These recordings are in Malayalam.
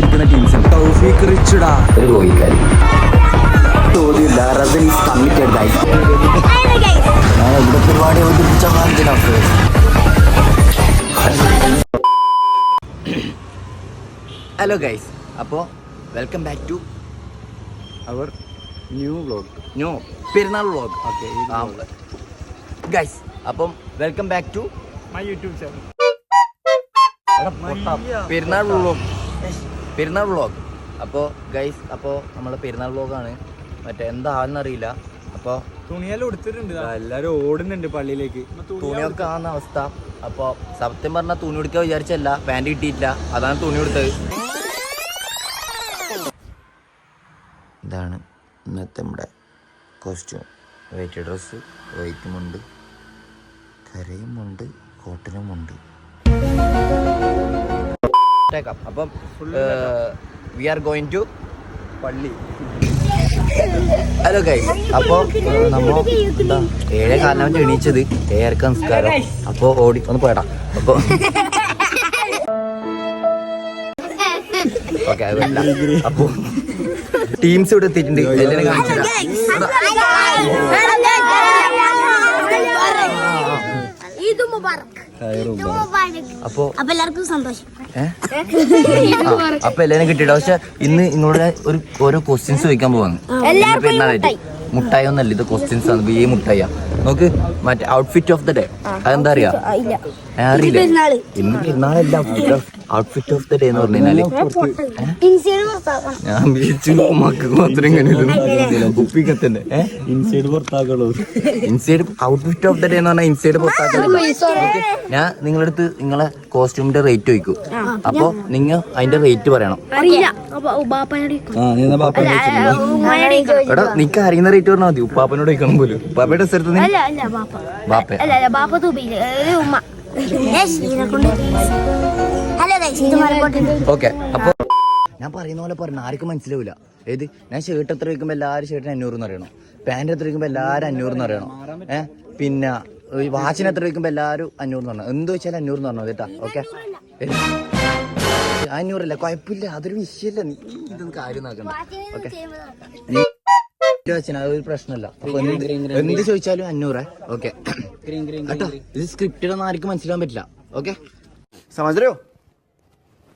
ഭരിക്കുന്ന ടീംസ് ഉണ്ട് തൗഫീഖ് റിച്ചുടാ. ഒരു റസൻ ഈസ് കമ്മിറ്റഡ് ഇവിടെ പരിപാടി അവതരിപ്പിച്ച മാർജിനാണ് ഹലോ ഗൈസ് അപ്പോ welcome back to our new vlog new Perunnal vlog okay guys അപ്പം welcome back to my YouTube channel Perunnal vlog Perunnal vlog അപ്പോൾ ഗൈസ് അപ്പോൾ നമ്മൾ പെരുന്നാൾ വ്ളോഗാണ് മറ്റേ എന്താണെന്നറിയില്ല അപ്പോൾ തുണിയെല്ലാം എടുത്തിട്ടുണ്ട് എല്ലാവരും ഓടുന്നുണ്ട് പള്ളിയിലേക്ക്. തുണിയൊക്കെ ആവുന്ന അവസ്ഥ. അപ്പോൾ സത്യം പറഞ്ഞാൽ തുണി എടുക്കാൻ വിചാരിച്ചല്ല. പാന്റ് കിട്ടിയിട്ടില്ല അതാണ് തുണി എടുത്തത് ഇതാണ് ഇന്നത്തെ നമ്മുടെ കോസ്റ്റ്യൂം വൈറ്റ് ഡ്രസ്സ് വൈറ്റും ഉണ്ട് കരയും ഉണ്ട് അപ്പം വി ആർ ഗോയിങ് ടു പള്ളി ഹലോ ഗൈസ് അപ്പോൾ നമ്മൾ എന്താ ഏഴേ കാലിനായിട്ട് എണീച്ചത് ഏഴരക്ക സംസ്കാരം അപ്പോൾ ഓടി ഒന്ന് പോയടാ അപ്പോൾ ഓക്കെ അപ്പോൾ ടീംസ് ഇവിടെ എത്തിയിട്ടുണ്ട് എല്ലാവരും കാണിച്ചില്ല ഇത് മുബാറക് അപ്പൊ എല്ലാവർക്കും സന്തോഷം. അപ്പൊ എല്ലാരും കിട്ടിട്ടോ പക്ഷെ ഇന്ന് ഇന്നോട് ഒരു ഓരോ ക്വസ്റ്റ്യൻസ് ചോദിക്കാൻ പോവാണ്. പെരുന്നാളായിട്ട് മുട്ടായി. ഒന്നല്ല ഇത് ക്വസ്റ്റ്യൻസ് ആണ്. ഈ മുട്ടായ നോക്ക് മറ്റേ ഔട്ട്ഫിറ്റ് ഓഫ് ദ ഡേ അതെന്താ അറിയാ? അറിയില്ല? ഇന്ന് പെരുന്നാളല്ല ഔട്ട്ഫിറ്റ് ഓഫ് ദ ഡേ എന്ന് പറഞ്ഞു കഴിഞ്ഞാൽ ഞാൻ വിളിച്ചു മക്കൾക്ക് മാത്രം ഇങ്ങനെ കുപ്പിക്കത്തന്നെ inside പുറത്താക്കുള്ളൂ inside outfit of the day എന്ന് പറഞ്ഞാൽ ഇൻസൈഡ് പുറത്താക്കുള്ളൂ ഞാൻ നിങ്ങളുടെ അടുത്ത് നിങ്ങളെ കോസ്റ്റ്യൂമിന്റെ റേറ്റ് ചോദിക്കും. അപ്പൊ നിങ്ങൾ അതിന്റെ റേറ്റ് പറയണം. എടാ നിക്ക് അറിയുന്ന റേറ്റ് പറഞ്ഞാൽ മതി. ഉപ്പാപ്പനോട് ചോദിക്കണം പോലും. ഉപ്പാപ്പയുടെ സ്ഥലത്ത് അല്ല അല്ല ബാപ്പ. ബാപ്പ അല്ല അല്ല ബാപ്പ തൂബിയിൽ ഉമ്മ. ഓക്കെ അപ്പൊ ഞാൻ പറയുന്ന പോലെ പറഞ്ഞു ആർക്കും മനസ്സിലാവില്ല ഏത്? ഞാൻ ഷർട്ട് എത്ര വയ്ക്കുമ്പോൾ എല്ലാവരും ഷർട്ടിന് അഞ്ഞൂറ് എന്ന് അറിയണം പാന്റ് എത്ര വയ്ക്കുമ്പോൾ എല്ലാവരും അഞ്ഞൂറ് എന്ന് അറിയണം ഏഹ് പിന്നെ വാച്ചിന് എത്ര വയ്ക്കുമ്പോൾ എല്ലാവരും അഞ്ഞൂറ് എന്ന് പറഞ്ഞു എന്ത് വെച്ചാലും അഞ്ഞൂറ് എന്ന് പറഞ്ഞു കേട്ടാ? ഓക്കെ അഞ്ഞൂറല്ല കുഴപ്പമില്ല അതൊരു വിഷയമല്ല നീ കാര്യം വെച്ചാൽ പ്രശ്നമല്ല എന്ത് ചോദിച്ചാലും അഞ്ഞൂറ്. ഓക്കെ ഇത് സ്ക്രിപ്റ്റ് ആർക്കും മനസ്സിലാവാൻ പറ്റില്ല. ഓക്കെ സമാജോ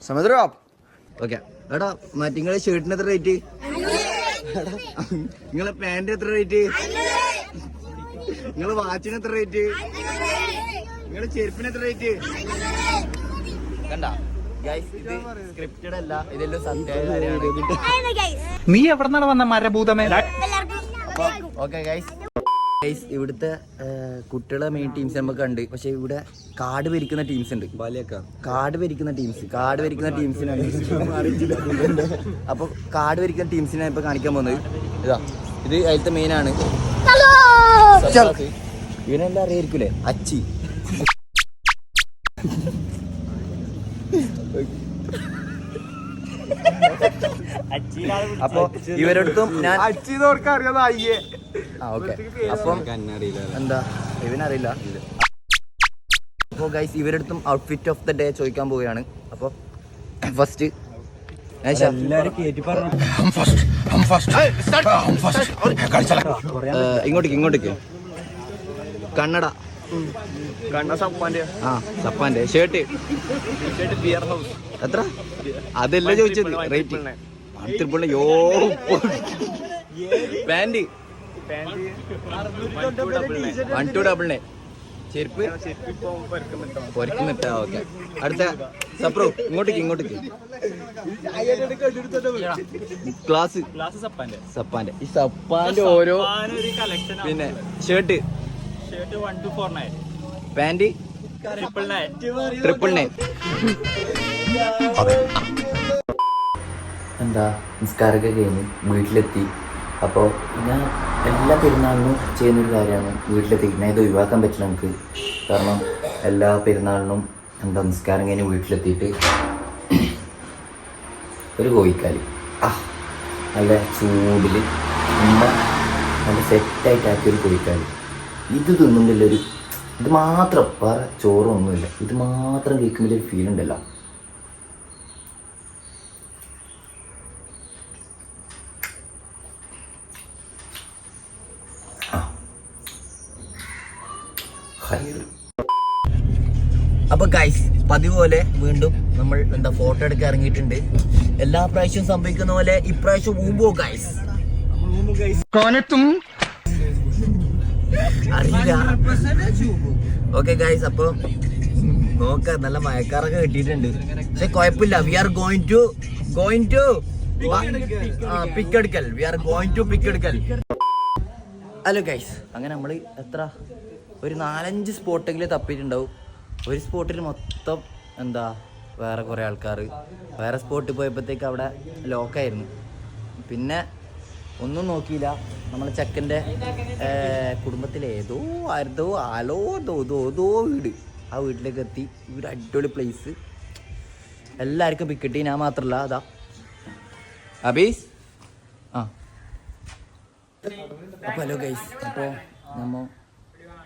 സമുദ്രോ ഓക്കെ എടാ മറ്റേ നിങ്ങളെ ഷർട്ടിന് എത്ര റേറ്റ് നിങ്ങളെ പാന്റ് എത്ര റേറ്റ് നിങ്ങളെ വാച്ചിന് എത്ര റേറ്റ് നിങ്ങളെ ചെരുപ്പിന് എത്ര റേറ്റ് കണ്ട? നീ എവിടെന്നാണ് വന്ന മരഭൂതമേ? ഓക്കെ ഗൈസ് ഇവിടുത്തെ കുട്ടികളെ മെയിൻ ടീംസ് നമുക്ക് കണ്ട്. പക്ഷെ ഇവിടെ കാട് ഭരിക്കുന്ന ടീംസ് ഉണ്ട്. കാട് ഭരിക്കുന്ന ടീംസ് കാട് ഭരിക്കുന്ന ടീംസിനാണ് അപ്പൊ കാട് ഭരിക്കുന്ന ടീംസിനാണ് ഇപ്പൊ കാണിക്കാൻ പോകുന്നത്. ഇതാ ഇത് അതിലത്തെ മെയിൻ ആണ്. ഇവനെല്ലാം അറിയായിരിക്കൂലേ? അച്ചി. അപ്പൊ ഇവരടുത്തും ഞാൻ ആ ഓക്കെ. അപ്പം എന്താ? ഇവനറിയില്ല. അപ്പോൾ ഗൈസ് ഇവരടുത്തും ഔട്ട്ഫിറ്റ് ഓഫ് ദ ഡേ ചോദിക്കാൻ പോവുകയാണ്. അപ്പോൾ ഫസ്റ്റ് ഇങ്ങോട്ടേക്ക് ഇങ്ങോട്ടേക്ക്. കണ്ണട. കണ്ണ സപ്പാന്റെ ആ സപ്പാന്റെ ഷർട്ട് എത്ര? അതല്ല ചോദിച്ചത്? റേറ്റ് ത്രിപ്പിളിന് യോ pant one two double nine ചെരുപ്പ്. പൊരക്കുന്നിട്ടാ ഓക്കെ. അടുത്ത സപ്രോ ഇങ്ങോട്ടേക്ക് ഇങ്ങോട്ടേക്ക്. ക്ലാസ് സപ്പാന്റെ ഈ സപ്പാന്റെ ഓരോ പിന്നെ shirt. Shirt one two four nine pant triple nine triple nine എന്താ നിസ്കാരമൊക്കെ കഴിഞ്ഞ് വീട്ടിലെത്തി. അപ്പോൾ ഞാൻ എല്ലാ പെരുന്നാളിനും ചെയ്യുന്നൊരു കാര്യമാണ് വീട്ടിലെത്തി ഞാൻ ഇത് ഒഴിവാക്കാൻ പറ്റില്ല നമുക്ക്. കാരണം എല്ലാ പെരുന്നാളിനും എന്താ നിസ്കാരം കഴിഞ്ഞ് വീട്ടിലെത്തിയിട്ട് ഒരു കോഴിക്കാലി. ആ നല്ല ചൂടിൽ ഉമ്മ നല്ല സെറ്റായിട്ട് ആക്കിയ ഒരു കോഴിക്കാലി. ഇത് തിന്നുമ്പോൾ ഒരു ഇത് മാത്രം വേറെ ചോറൊന്നുമില്ല. ഇത് മാത്രം കേൾക്കുമ്പോൾ ഒരു ഫീൽ ഉണ്ടല്ലോ. അപ്പൊ ഗൈസ് പതിവ് പോലെ വീണ്ടും നമ്മൾ എന്താ ഫോട്ടോ എടുക്കാൻ ഇറങ്ങിയിട്ടുണ്ട്. എല്ലാ പ്രാവശ്യവും സംഭവിക്കുന്ന പോലെ ഇപ്രാവശ്യം ഊമ്പോ ഗൈസ് അറിയില്ല. ഓക്കെ ഗൈസ് അപ്പൊ നോക്ക. നല്ല മയക്കാറൊക്കെ കിട്ടിയിട്ടുണ്ട്. പക്ഷെ കുഴപ്പമില്ല. We are going to going to pick എടുക്കൽ. We are going to pick എടുക്കൽ. ഹലോ ഗൈസ് അങ്ങനെ നമ്മൾ എത്ര? ഒരു നാലഞ്ച് സ്പോട്ടെങ്കിലും തപ്പിയിട്ടുണ്ടാവും. ഒരു സ്പോട്ടിൽ മൊത്തം എന്താ വേറെ കുറേ ആൾക്കാർ വേറെ സ്പോട്ടിൽ പോയപ്പോഴത്തേക്ക് അവിടെ ലോക്കായിരുന്നു പിന്നെ ഒന്നും നോക്കിയില്ല. നമ്മൾ ചെക്കന്റെ കുടുംബത്തിലെ ഏതോ ആരതോ ആലോ ദോ ദോ ദോ വീട്. ആ വീട്ടിലേക്ക് എത്തി. ഒരു അടിപൊളി പ്ലേസ് എല്ലാവർക്കും പിക്കറ്റി ഞാൻ മാത്രമല്ല അതാ. അബീസ്? ആ. അപ്പോൾ ഹലോ ഗൈസ് അപ്പോൾ നമ്മൾ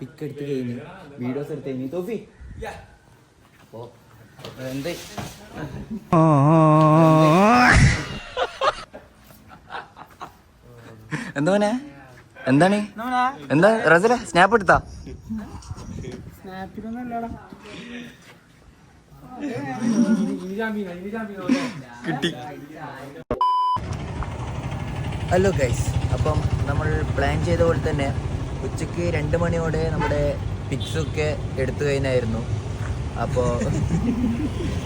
പിക്ക് എടുത്ത് കഴിഞ്ഞ്. വീഡിയോസ് എടുത്ത് കഴിഞ്ഞ്. തോഫി എന്ത് എന്താ മോനെ? എന്താണ്? എന്താ റസല? സ്നാപ്പ് എടുത്താ? കിട്ടി. ഹലോ ഗൈസ് അപ്പം നമ്മൾ പ്ലാൻ ചെയ്ത പോലെ തന്നെ ഉച്ചയ്ക്ക് രണ്ട് മണിയോടെ നമ്മുടെ പിക്സൊക്കെ എടുത്തു കഴിഞ്ഞായിരുന്നു. അപ്പോൾ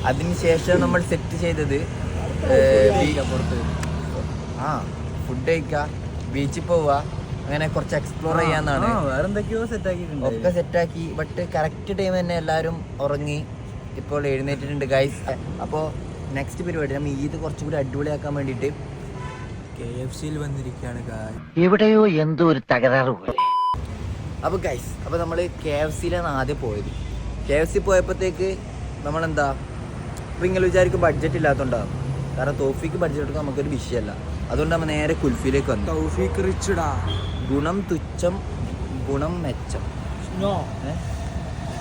അതിനുശേഷം നമ്മൾ സെറ്റ് ചെയ്തത് പുറത്ത് ആ ഫുഡ് കഴിക്കുക ബീച്ചിൽ പോവുക അങ്ങനെ കുറച്ച് എക്സ്പ്ലോർ ചെയ്യാന്നാണ്. വേറെന്തൊക്കെയോ സെറ്റ് ആക്കിയിട്ടുണ്ട്. ഒക്കെ സെറ്റാക്കി ബട്ട് കറക്റ്റ് ടൈം തന്നെ എല്ലാവരും ഉറങ്ങി ഇപ്പോൾ എഴുന്നേറ്റിട്ടുണ്ട് ഗൈസ് അപ്പോൾ നെക്സ്റ്റ് പരിപാടി നമ്മൾ ഈദ് കുറച്ചും കൂടി അടിപൊളിയാക്കാൻ വേണ്ടിയിട്ട് കെ എഫ് സിയിൽ വന്നിരിക്കുകയാണ് കായ് എവിടെയോ എന്തോ ഒരു തകരാറ് പോലെ. അപ്പോൾ ഗൈസ് അപ്പോൾ നമ്മൾ കെ എഫ് സിയിലാണ് ആദ്യം പോയത്. കെ എഫ് സി പോയപ്പോഴത്തേക്ക് നമ്മളെന്താ ഇപ്പോൾ ഇങ്ങനെ വിചാരിക്കും ബഡ്ജറ്റ് ഇല്ലാത്തതുകൊണ്ടാണ് കാരണം തോഫിക്ക് ബഡ്ജറ്റ് എടുക്കാൻ നമുക്കൊരു വിഷയമല്ല അതുകൊണ്ട് നമ്മൾ നേരെ കുൽഫിയിലേക്ക് വന്നു. തോഫിക്ക് റിച്ചടാ ഗുണം തുച്ഛം ഗുണം മെച്ചം.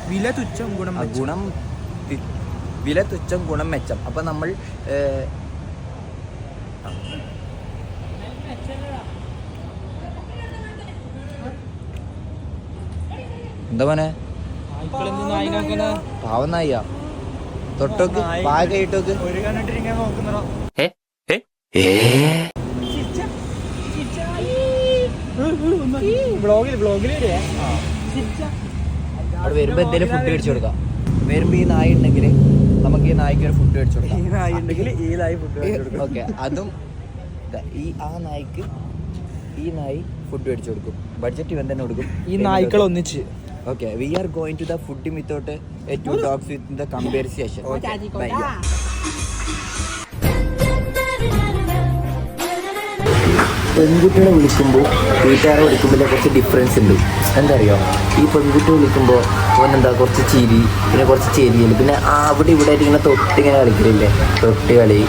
വില തുച്ഛം ഗുണം ഗുണം വില തുച്ഛം ഗുണം മെച്ചം. അപ്പം നമ്മൾ ഏ, ആ. എന്താ മോനെ? പാവം നായിയാ തൊട്ടോക്ക്. പായ ബ്ലോഗിൽ അവിടെ വരുമ്പോ എന്തെങ്കിലും ഫുഡ് മേടിച്ചു കൊടുക്കാം. വരുമ്പോ ഈ നായ ഉണ്ടെങ്കിൽ നമുക്ക് ഈ നായ്ക്ക് ഒരു ഫുഡ് മേടിച്ചു കൊടുക്കാം. ഈ നായ ഉണ്ടെങ്കിൽ ഈ നായി ഫുഡ് ഓക്കെ. അതും ഈ ആ നായ്ക്ക് ഈ നായി ഫുഡ് മേടിച്ചു കൊടുക്കും. ബഡ്ജറ്റ് ഇവൻ തന്നെ കൊടുക്കും. ഈ നായ്ക്കൾ ഒന്നിച്ച് okay we are going to the food without to talks with the conversation by പെൺകുട്ടികളെ വിളിക്കുമ്പോൾ വീട്ടുകാരെ വിളിക്കുമ്പോൾ കുറച്ച് ഡിഫറൻസ് ഉണ്ട്. എന്താ അറിയോ ഈ പെൺകുട്ടി വിളിക്കുമ്പോൾ ഓനെന്താ കുറച്ച് ചിരി പിന്നെ കുറച്ച് ചെരിയൽ പിന്നെ അവിടെ ഇവിടെ ആയിട്ട് ഇങ്ങനെ തൊട്ട് ഇങ്ങനെ കളിക്കലില്ലേ? തൊട്ട് കളി.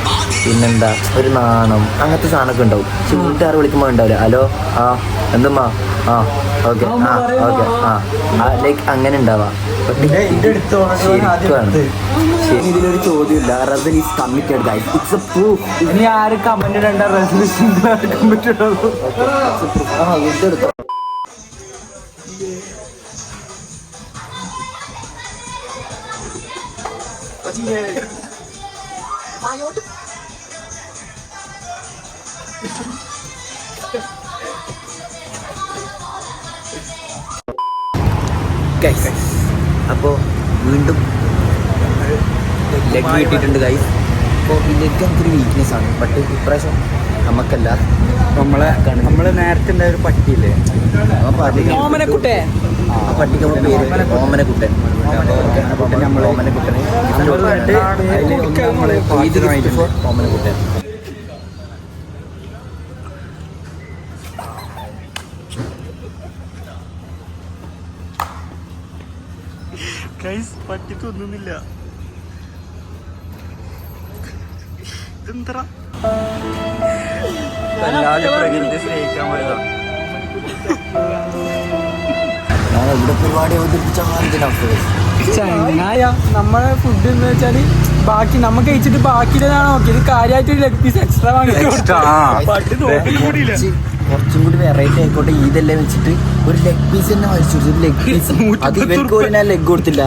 പിന്നെന്താ ഒരു നാണം. അങ്ങനത്തെ സാധനമൊക്കെ ഉണ്ടാവും. പക്ഷെ വീട്ടുകാരെ വിളിക്കുമ്പോൾ ഉണ്ടാവില്ല. ഹലോ? ആ എന്തുമ്മാ? ആ ഓക്കെ ആ ഓക്കെ ആ. ലൈക്ക് അങ്ങനെ ഉണ്ടാവാം. ഇതിലൊരു ചോദ്യമില്ല Russell is committed guys it's a proof ഇനി ആര് കമന്റ് ഇടേണ്ട? റെസൊല്യൂഷൻ കമ്മിറ്റഡ് ആ ഇതെടുത്തോ ഗൈസ് അപ്പോൾ വീണ്ടും ലെഗ് കിട്ടിയിട്ടുണ്ട് ഗൈസ് അപ്പോൾ ഈ ലെഗ് എനിക്കൊരു വീക്ക്നെസ് ആണ്. ബട്ട് ഇപ്രാവശ്യം നമുക്കല്ല. നമ്മളെ നമ്മൾ നേരത്തെ ഉണ്ടായ ഒരു പട്ടിയില്ലേ? ഓമനക്കുട്ടേ ആ പട്ടിക്ക് നമ്മൾ പേര് ഓമനക്കുട്ടൻ. ഓമനക്കുട്ടൻ നമ്മൾ ഓമനക്കുട്ടനെ ഇതെന്തറ പ്രകൃതി സ്നേഹിക്കാൻ ഇവിടെ പരിപാടി ചങ്ങായ നമ്മളെ ഫുഡ് എന്ന് വെച്ചാൽ ബാക്കി നമുക്ക് കഴിച്ചിട്ട് ബാക്കിയിലാണ് നോക്കിയത്. കാര്യമായിട്ട് ഒരു ലെഗ് പീസ് എക്സ്ട്രാ വാങ്ങി. കുറച്ച് കൂടി വെറൈറ്റി ആയിക്കോട്ടെ ഇതെല്ലാം വെച്ചിട്ട് ഒരു ലെഗ് പീസ് തന്നെ വലിച്ചു ഒരു ലെഗ് പീസ് അത് ഇവർക്ക് ഒരു ഞാൻ ലെഗ് കൊടുത്തില്ല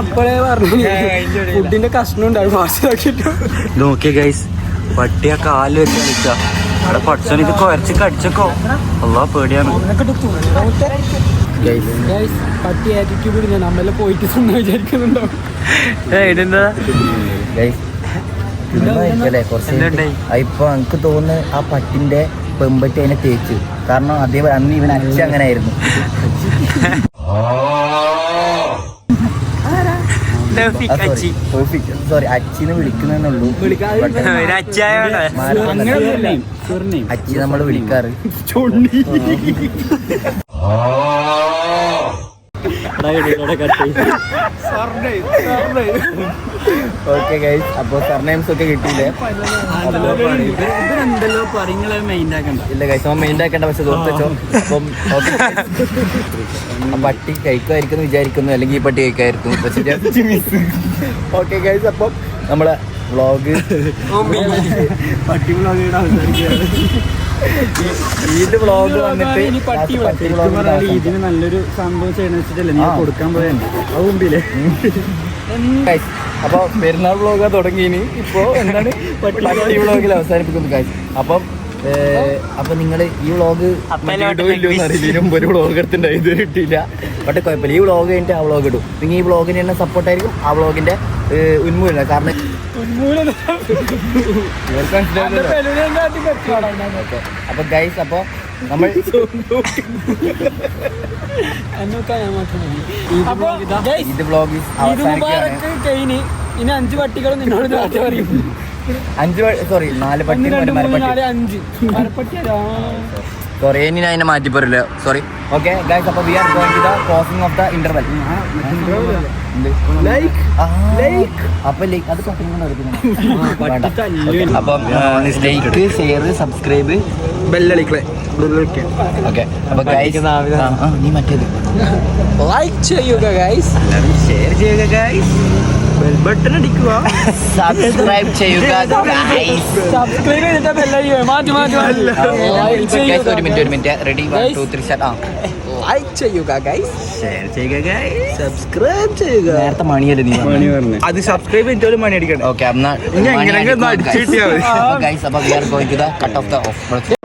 അപ്പോഴേ പറഞ്ഞു. ഫുഡിന്റെ കഷ്ണം ഉണ്ടാവും ഫാസ്റ്റ് നോക്കിയ ഗൈസ് പട്ടിയ കാൽ വെച്ച് കളിക്ക അവിടെ പഠിച്ചോ ഇത് കുറച്ച് കടിച്ചക്കോ. അല്ലാ പേടിയാണ്. പട്ടി ആറ്റിറ്റ്യൂഡ് നമ്മളെ പോയിട്ട് വിചാരിക്കുന്നുണ്ടോ കുറച്ച് ഇപ്പൊ എനിക്ക് തോന്നുന്നു ആ പട്ടിന്റെ പെമ്പറ്റി അതിനെ തേച്ചു. കാരണം അതേ അന്ന് ഇവൻ അച്ഛൻ അങ്ങനെ ആയിരുന്നു സോറി അച്ഛനെ വിളിക്കുന്നുള്ളൂ അച്ചി നമ്മൾ വിളിക്കാറ്. ഓക്കെ ഗൈസ് അപ്പോ സർനെയിംസ് ഒക്കെ കിട്ടിയില്ലേ? ഇല്ല ഗൈസ് അവൻ മെയിൻ ആക്കേണ്ട. പക്ഷെ ദോസ്ത് അപ്പം പട്ടി കഴിക്കുമായിരിക്കും വിചാരിക്കുന്നു. അല്ലെങ്കിൽ ഈ പട്ടി കഴിക്കായിരിക്കും ഓക്കെ ഗൈസ് അപ്പം നമ്മളെ വ്ളോഗ് പട്ടി വ്ളോഗ് അവസാനിക്കുകയാണ് ഈദ് വ്ളോഗ് വന്നിട്ട്. ഇതിന് നല്ലൊരു സംഭവം ചെയ്യണമെന്ന് വെച്ചിട്ടല്ലേ നീ. കൊടുക്കാൻ പോയതന്നെ അത് മുമ്പില്ലേ Guys, അപ്പൊ പെരുന്നാൾ വ്ളോഗ് തുടങ്ങിയിനി ഇപ്പോ എന്താണ്? പട്ടി വ്ളോഗിൽ അവസാനിപ്പിക്കുന്നു guys. അപ്പം അപ്പൊ നിങ്ങൾ ഈ വ്ളോഗ് അറിയില്ല. ഒരു വ്ളോഗ് എടുത്തിട്ടുണ്ട്. ഇത് കിട്ടിയില്ല. ബട്ട് കുഴപ്പമില്ല. ഈ വ്ളോഗ് കഴിഞ്ഞിട്ട് ആ വ്ളോഗ് ഇടും. നിങ്ങൾ ഈ വ്ളോഗിന് തന്നെ സപ്പോർട്ടായിരിക്കും ആ വ്ളോഗിന്റെ ഉന്മൂലന. കാരണം. അപ്പൊ ഗൈസ് അപ്പൊ നമ്മൾ ഇത് ബ്ലോഗ് ഇനി അഞ്ച് പട്ടികളും നിന്നോട് നാട്ടിൽ പറയും. അഞ്ച് സോറി നാല് പട്ടി മരപ്പട്ടി. അഞ്ച്. മരപ്പട്ടി അല്ല. സോറി ഇനി ഞാൻ അതിനെ മാറ്റി പോരില്ല? സോറി ഓക്കെ ഗൈസ് അപ്പോൾ we are going to the closing of the interval like like അപ്പൊ ലൈക്ക് ഷെയർ സബ്സ്ക്രൈബ് ബെല്ലടിക്കളെ. ഓക്കെ അപ്പൊ ഗൈസ് നീ മറ്റേത്. ലൈക്ക് ചെയ്യുക ഗൈസ് ഷെയർ ചെയ്യുക ഗൈസ് ബട്ടൺ അടിക്കുക. സബ്സ്ക്രൈബ് ചെയ്യുക സബ്സ്ക്രൈബ് ചെയ്തിട്ട് ബെല്ലടിക്കുക മാറ്റി മാറ്റി മാറ്റി. ലൈക്ക് ഗൈസ് ഒരു മിനിറ്റ് ഒരു minute ready one two three start ആ. ലൈക്ക് ചെയ്യുക ഗൈസ് ഷെയർ ചെയ്യുക ഗൈസ് സബ്സ്ക്രൈബ് ചെയ്യുക. നേരത്തെ മണിയല്ലേ നീ പറഞ്ഞു? അത് സബ്സ്ക്രൈബ് ചെയ്തിട്ട് മണി അടിക്കണം. ഓക്കെ ഗൈസ് അപ്പോൾ we are going to the cut off the off